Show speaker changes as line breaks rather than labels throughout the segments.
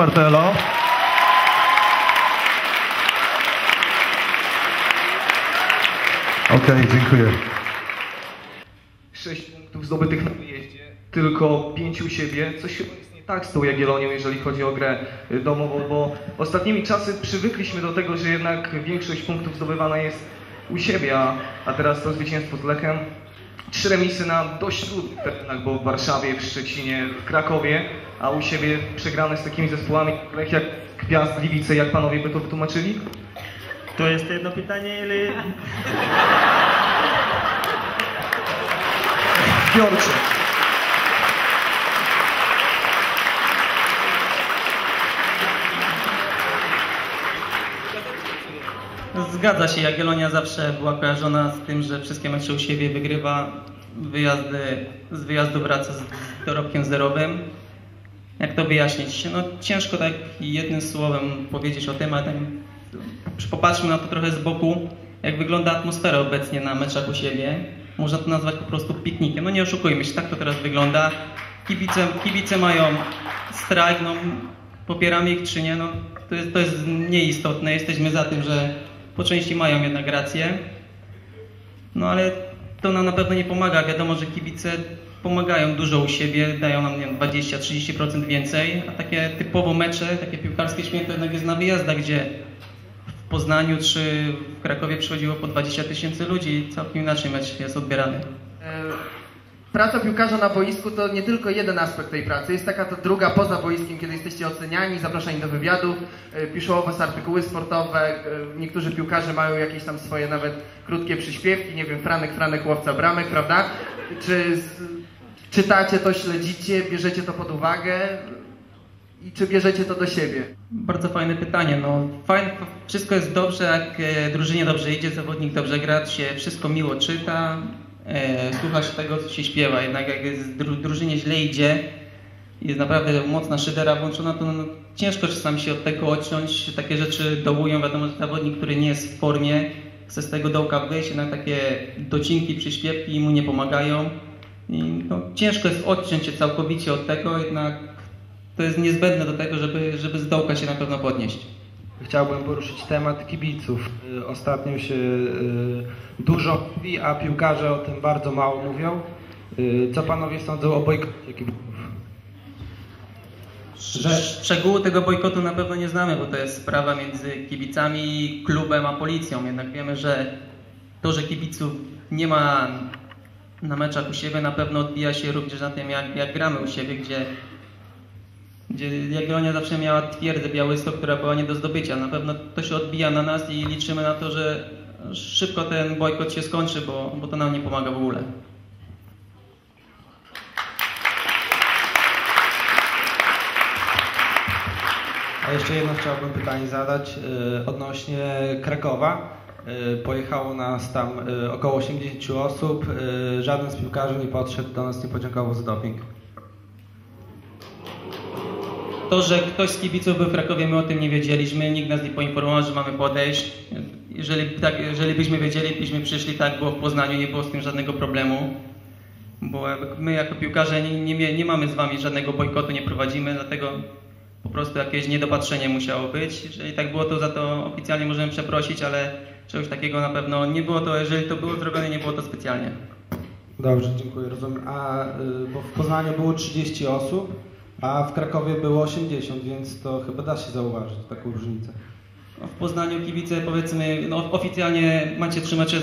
Spartelo. Okej, dziękuję.
6 punktów zdobytych na wyjeździe, tylko 5 u siebie. Coś chyba jest nie tak z tą Jagiellonią, jeżeli chodzi o grę y, domową, bo ostatnimi czasy przywykliśmy do tego, że jednak większość punktów zdobywana jest u siebie, a, a teraz to zwycięstwo z Lechem. Trzy remisy na dość trudnych terenach, bo w Warszawie, w Szczecinie, w Krakowie, a u siebie przegrane z takimi zespołami jak Gwiazd, Gliwice, jak panowie by to wytłumaczyli?
To jest jedno pytanie, ili...
Zbiorcze.
Zgadza się, Jagiellonia zawsze była kojarzona z tym, że wszystkie mecze u siebie wygrywa, wyjazdy, z wyjazdu wraca z dorobkiem zerowym. Jak to wyjaśnić? No ciężko tak jednym słowem powiedzieć o tym, ale tak, popatrzmy na to trochę z boku, jak wygląda atmosfera obecnie na meczach u siebie. Można to nazwać po prostu piknikiem. No nie oszukujmy się, tak to teraz wygląda. Kibice, kibice mają strajk, no popieramy ich czy nie, no to jest, to jest nieistotne. Jesteśmy za tym, że po części mają jednak rację. No ale to nam na pewno nie pomaga. Wiadomo, że kibice pomagają dużo u siebie, dają nam nie wiem, 20-30% więcej, a takie typowo mecze, takie piłkarskie święto jednak jest na wyjazdach, gdzie w Poznaniu czy w Krakowie przychodziło po 20 tysięcy ludzi całkiem inaczej mecz jest odbierany.
Praca piłkarza na boisku to nie tylko jeden aspekt tej pracy, jest taka ta druga poza boiskiem, kiedy jesteście oceniani, zapraszani do wywiadów, e, piszą o was artykuły sportowe, e, niektórzy piłkarze mają jakieś tam swoje nawet krótkie przyśpiewki, nie wiem, Franek, Franek, łowca bramek, prawda? Czy czytacie to, śledzicie, bierzecie to pod uwagę i czy bierzecie to do siebie?
Bardzo fajne pytanie. No, fajne, wszystko jest dobrze, jak e, drużynie dobrze idzie, zawodnik dobrze gra, się wszystko miło czyta, e, słucha się tego, co się śpiewa. Jednak jak jest dru, drużynie źle idzie, jest naprawdę mocna szydera włączona, to no, ciężko czasami się od tego odciąć. Takie rzeczy dołują. Wiadomo, że zawodnik, który nie jest w formie, chce z tego dołka wyjść, jednak takie docinki, przyśpiewki mu nie pomagają. I no, ciężko jest odciąć się całkowicie od tego, jednak to jest niezbędne do tego, żeby, żeby z dołka się na pewno podnieść.
Chciałbym poruszyć temat kibiców. Y, Ostatnio się y, dużo mówi, a piłkarze o tym bardzo mało mówią. Y, Co panowie sądzą o bojkocie kibiców?
Szczegóły tego bojkotu na pewno nie znamy, bo to jest sprawa między kibicami, klubem a policją. Jednak wiemy, że to, że kibiców nie ma na meczach u siebie, na pewno odbija się również na tym, jak, jak gramy u siebie, gdzie, gdzie Jagiellonia zawsze miała twierdzę Białystok, która była nie do zdobycia. Na pewno to się odbija na nas i liczymy na to, że szybko ten bojkot się skończy, bo, bo to nam nie pomaga w ogóle.
A jeszcze jedno chciałbym pytanie zadać y, odnośnie Krakowa. Y, Pojechało nas tam y, około 80 osób. Żaden z piłkarzy nie podszedł do nas, nie podziękował za doping.
To, że ktoś z kibiców był w Krakowie, my o tym nie wiedzieliśmy, nikt nas nie poinformował, że mamy podejść. Jeżeli, tak, jeżeli byśmy wiedzieli, byśmy przyszli, tak było w Poznaniu, nie było z tym żadnego problemu. Bo my jako piłkarze nie, nie, nie mamy z wami żadnego bojkotu, nie prowadzimy, dlatego po prostu jakieś niedopatrzenie musiało być. Jeżeli tak było, to za to oficjalnie możemy przeprosić, ale czegoś takiego na pewno nie było to, jeżeli to było zrobione, nie było to specjalnie.
Dobrze, dziękuję, rozumiem. A, y, bo w Poznaniu było 30 osób, a w Krakowie było 80, więc to chyba da się zauważyć taką różnicę.
No, W Poznaniu kibice powiedzmy, no, oficjalnie macie trzy mecze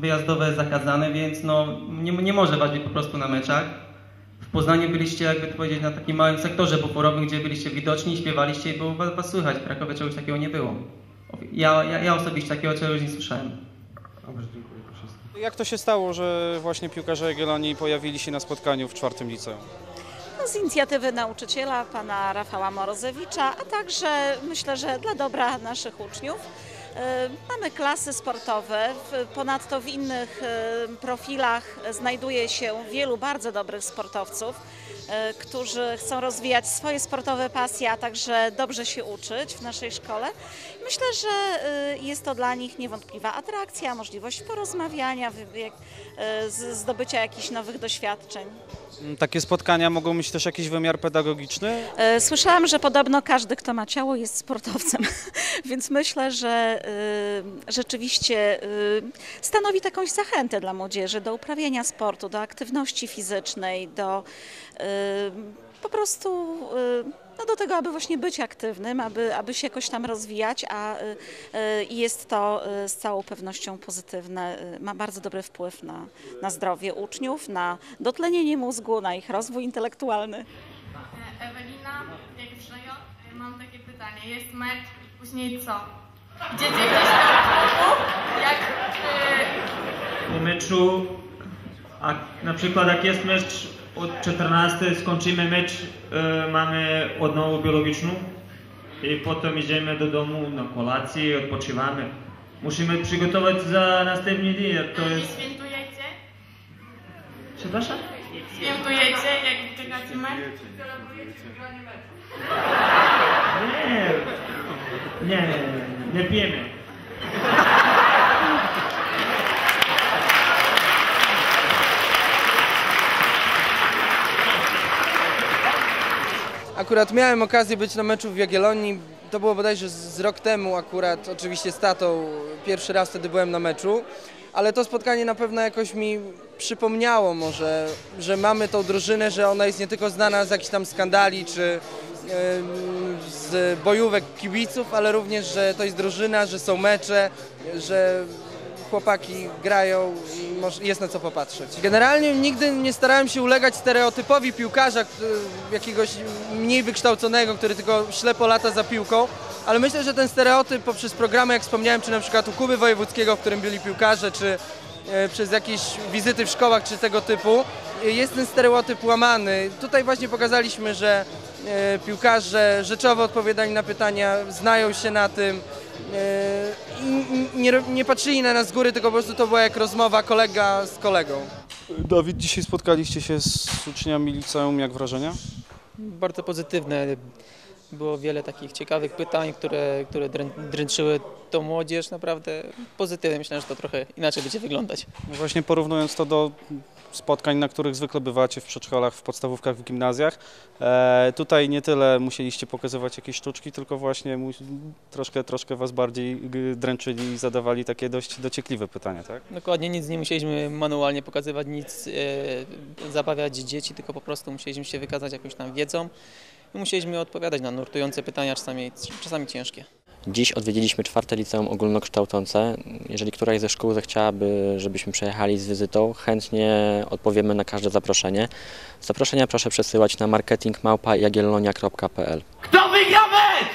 wyjazdowe zakazane, więc no, nie, nie może was być po prostu na meczach. W Poznaniu byliście, jakby to powiedzieć, na takim małym sektorze buforowym, gdzie byliście widoczni, śpiewaliście i było was, was słychać. W Krakowie czegoś takiego nie było. Ja, ja, ja osobiście takiego czegoś nie słyszałem.
Dobrze, dziękuję.
Jak to się stało, że właśnie piłkarze Jagiellonii pojawili się na spotkaniu w czwartym liceum?
No, z inicjatywy nauczyciela, pana Rafała Morozewicza, a także myślę, że dla dobra naszych uczniów. E, Mamy klasy sportowe, ponadto w innych e, profilach znajduje się wielu bardzo dobrych sportowców. E, którzy chcą rozwijać swoje sportowe pasje, a także dobrze się uczyć w naszej szkole. Myślę, że e, jest to dla nich niewątpliwa atrakcja, możliwość porozmawiania, e, zdobycia jakichś nowych doświadczeń.
Mm, Takie spotkania mogą mieć też jakiś wymiar pedagogiczny?
Słyszałam, że podobno każdy, kto ma ciało, jest sportowcem, więc myślę, że rzeczywiście stanowi takąś zachętę dla młodzieży do uprawiania sportu, do aktywności fizycznej, do po prostu y, no do tego, aby właśnie być aktywnym, aby, aby się jakoś tam rozwijać, a y, y, jest to z całą pewnością pozytywne, ma bardzo dobry wpływ na, na zdrowie uczniów, na dotlenienie mózgu, na ich rozwój intelektualny.
Ewelina, jak Przejo, mam takie pytanie. Jest mecz i później co? Idziecie gdzieś na klubu? Jak y,
Po meczu, a na przykład jak jest mecz od 14, skończymy mecz, e, mamy odnowę biologiczną i potem idziemy do domu na kolację, odpoczywamy. Musimy przygotować za następny dzień, jak to
nie
jest...
świętujecie?
Przepraszam?
Świętujecie, jak czekacie mecz?
Nie, nie, nie pijemy.
Akurat miałem okazję być na meczu w Jagiellonii. To było bodajże z rok temu akurat, oczywiście z tatą. Pierwszy raz wtedy byłem na meczu. Ale to spotkanie na pewno jakoś mi przypomniało może, że mamy tą drużynę, że ona jest nie tylko znana z jakichś tam skandali czy em, z bojówek kibiców, ale również, że to jest drużyna, że są mecze, że chłopaki grają i jest na co popatrzeć. Generalnie nigdy nie starałem się ulegać stereotypowi piłkarza, jakiegoś mniej wykształconego, który tylko ślepo lata za piłką, ale myślę, że ten stereotyp poprzez programy, jak wspomniałem, czy na przykład u Kuby Wojewódzkiego, w którym byli piłkarze, czy e, przez jakieś wizyty w szkołach, czy tego typu, e, jest ten stereotyp łamany. Tutaj właśnie pokazaliśmy, że e, piłkarze rzeczowo odpowiadali na pytania, znają się na tym, i nie, nie patrzyli na nas z góry, tylko po prostu to była jak rozmowa kolega z kolegą.
Dawid, dzisiaj spotkaliście się z uczniami liceum, jak wrażenia?
Bardzo pozytywne. Było wiele takich ciekawych pytań, które, które drę- dręczyły tą młodzież. Naprawdę pozytywnie. Myślę, że to trochę inaczej będzie wyglądać.
No Właśnie porównując to do spotkań, na których zwykle bywacie w przedszkolach, w podstawówkach, w gimnazjach, e, tutaj nie tyle musieliście pokazywać jakieś sztuczki, tylko właśnie troszkę, troszkę was bardziej dręczyli i zadawali takie dość dociekliwe pytania, tak?
Dokładnie nic nie musieliśmy manualnie pokazywać, nic e, zabawiać dzieci, tylko po prostu musieliśmy się wykazać jakąś tam wiedzą musieliśmy odpowiadać na nurtujące pytania, czasami, czasami ciężkie.
Dziś odwiedziliśmy czwarte liceum ogólnokształcące. Jeżeli któraś ze szkół zechciałaby, żebyśmy przejechali z wizytą, chętnie odpowiemy na każde zaproszenie. Zaproszenia proszę przesyłać na marketingmałpa.jagiellonia.pl
Kto wygra mecz?